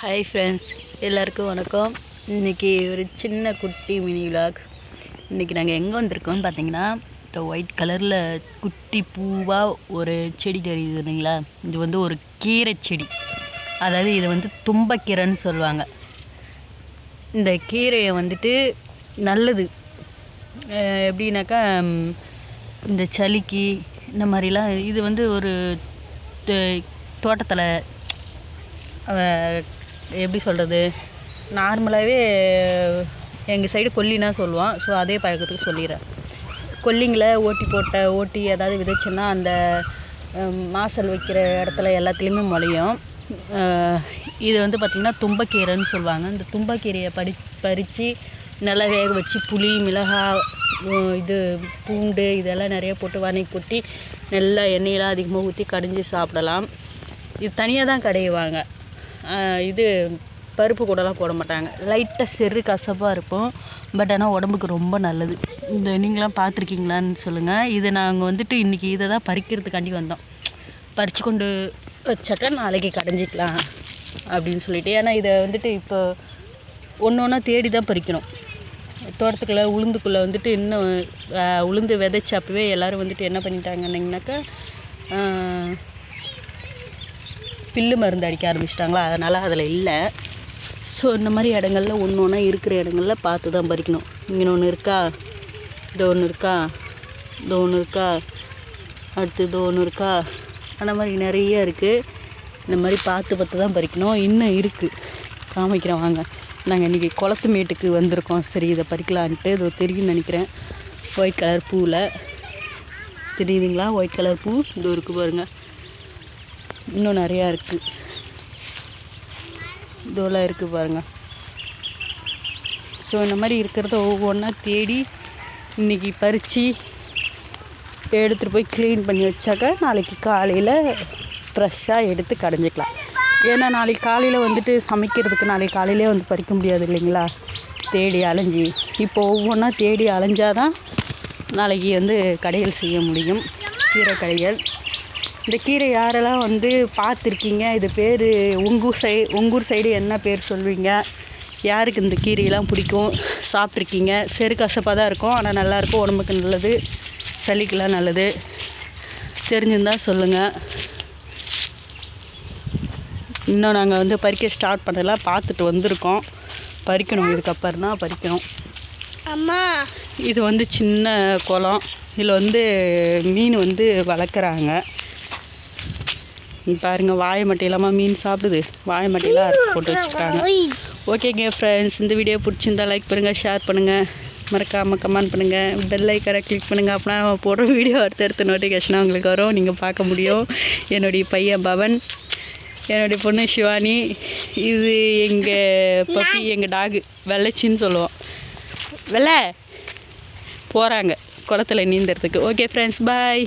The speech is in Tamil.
ஹாய் ஃப்ரெண்ட்ஸ் எல்லாருக்கும் வணக்கம். இன்றைக்கி ஒரு சின்ன குட்டி மினி விலாக் இன்றைக்கி நாங்கள் எங்கே வந்திருக்கோம்னு பார்த்தீங்கன்னா இந்த ஒயிட் கலரில் குட்டி பூவாக ஒரு செடி தெரியுது இல்லைங்களா இது வந்து ஒரு கீரை செடி. அதாவது இது வந்து தும்பக்கீரைன்னு சொல்லுவாங்க. இந்த கீரையை வந்துட்டு நல்லது. எப்படின்னாக்கா இந்த சளிக்கு இந்த மாதிரிலாம் இது வந்து ஒரு தோட்டத்தில் எப்படி சொல்கிறது நார்மலாகவே எங்கள் சைடு கொல்லினா சொல்லுவோம் ஸோ அதே பழக்கத்துக்கு சொல்லிடுறேன் கொல்லிங்களை ஓட்டி போட்ட ஓட்டி ஏதாவது விதைச்சோன்னா அந்த மாசல் வைக்கிற இடத்துல எல்லாத்துலேயுமே முளையும். இது வந்து பார்த்திங்கன்னா தும்பக்கீரைன்னு சொல்லுவாங்க. இந்த தும்பக்கீரையை படி பறித்து நல்லா வேக வச்சு புளி மிளகாய் இது பூண்டு இதெல்லாம் நிறைய போட்டு வதக்கி கொட்டி நல்லா எண்ணெயெல்லாம் அதிகமாக ஊற்றி கடைஞ்சி சாப்பிடலாம். இது தனியாக தான் கடையுவாங்க இது பருப்பு கூடலாம் போட மாட்டாங்க. லைட்டாக செரு கசப்பாக இருக்கும். பட் ஆனால் உடம்புக்கு ரொம்ப நல்லது. இந்த நீங்களாம் பார்த்துருக்கீங்களான்னு சொல்லுங்கள் இதை நாங்கள் வந்துட்டு இன்றைக்கி இதை தான் பறிக்கிறதுக்காண்டி வந்தோம். பறித்து கொண்டு வச்சாக்கா நாளைக்கு கடைஞ்சிக்கலாம் அப்படின்னு சொல்லிட்டு. ஏன்னா இதை வந்துட்டு இப்போ ஒன்று ஒன்றா தேடி தான் பறிக்கணும். தோட்டத்துக்குள்ளே உளுந்துக்குள்ளே வந்துட்டு இன்னும் உளுந்து விதைச்சப்பவே எல்லோரும் வந்துட்டு என்ன பண்ணிட்டாங்கன்னிங்கனாக்கா பில்லு மருந்து அடிக்க ஆரம்பிச்சிட்டாங்களா? அதனால் அதில் இல்லை. ஸோ இந்த மாதிரி இடங்கள்ல ஒன்று ஒன்றா இருக்கிற இடங்கள்ல பார்த்து தான் பறிக்கணும். இங்கே ஒன்று இருக்கா? இது ஒன்று இருக்கா? இது ஒன்று இருக்கா? அடுத்து இது ஒன்று இருக்கா? அந்த மாதிரி நிறைய இருக்குது இந்த மாதிரி பார்த்து பார்த்து தான் பறிக்கணும். இன்னும் இருக்குது காமிக்கிறேன் வாங்க. நாங்கள் இன்றைக்கி குளத்து மேட்டுக்கு வந்திருக்கோம். சரி இதை பறிக்கலான்ட்டு. இதோ தெரியும்னு நினைக்கிறேன். ஒயிட் கலர் பூவில் தெரியுதுங்களா? ஒயிட் கலர் பூ. இது இருக்குது பாருங்கள் இன்னும் நிறையா இருக்குது இதெல்லாம் இருக்குது பாருங்கள் ஸோ இந்த மாதிரி இருக்கிறத ஒவ்வொன்றா தேடி இன்றைக்கி பறித்து எடுத்துகிட்டு போய் க்ளீன் பண்ணி வச்சாக்கா நாளைக்கு காலையில் ஃப்ரெஷ்ஷாக எடுத்து கடைஞ்சிக்கலாம். ஏன்னா நாளைக்கு காலையில் வந்துட்டு சமைக்கிறதுக்கு நாளைக்கு காலையிலே வந்து பறிக்க முடியாது இல்லைங்களா? தேடி அலைஞ்சி. இப்போ ஒவ்வொன்றா தேடி அலைஞ்சாதான் நாளைக்கு வந்து கடையில் செய்ய முடியும். கீரை கடைகள். இந்த கீரை யாரெல்லாம் வந்து பார்த்துருக்கீங்க? இது பேர் உங்கூர் சை உங்கூர் சைடு என்ன பேர் சொல்வீங்க? யாருக்கு இந்த கீரையெல்லாம் பிடிக்கும்? சாப்பிட்ருக்கீங்க. செரு கசப்பாக தான் இருக்கும். ஆனால் நல்லாயிருக்கும். உடம்புக்கு நல்லது. சளிக்கெல்லாம் நல்லது. தெரிஞ்சிருந்தா சொல்லுங்கள் இன்னும் நாங்கள் வந்து பறிக்க ஸ்டார்ட் பண்ணல. பார்த்துட்டு வந்திருக்கோம். பறிக்கணும். இதுக்கப்புறம் தான் பறிக்கணும். அம்மா. இது வந்து சின்ன குளம். இதில் வந்து மீன் வந்து வளர்க்குறாங்க. பாருங்க வாழை மட்டை இல்லாமல் மீன் சாப்பிடுது. வாழை மட்டையெல்லாம் அரைச்சி போட்டு வச்சுருக்காங்க. ஓகேங்க ஃப்ரெண்ட்ஸ் இந்த வீடியோ பிடிச்சிருந்தா லைக் பண்ணுங்கள் ஷேர் பண்ணுங்கள் மறக்காமல் கமெண்ட் பண்ணுங்கள் பெல் ஐக்கரை கிளிக் பண்ணுங்கள் அப்படின்னா நம்ம போடுற வீடியோ அடுத்தடுத்த நோட்டிஃபிகேஷனாக உங்களுக்கு வரும். நீங்கள் பார்க்க முடியும். என்னுடைய பையன் பவன் என்னுடைய பொண்ணு சிவானி இது எங்கள் பப்பி எங்கள் டாகு வெள்ளைச்சின்னு சொல்லுவோம். வெள்ளை. போகிறாங்க குளத்துல நீந்தறதுக்கு. Okay friends bye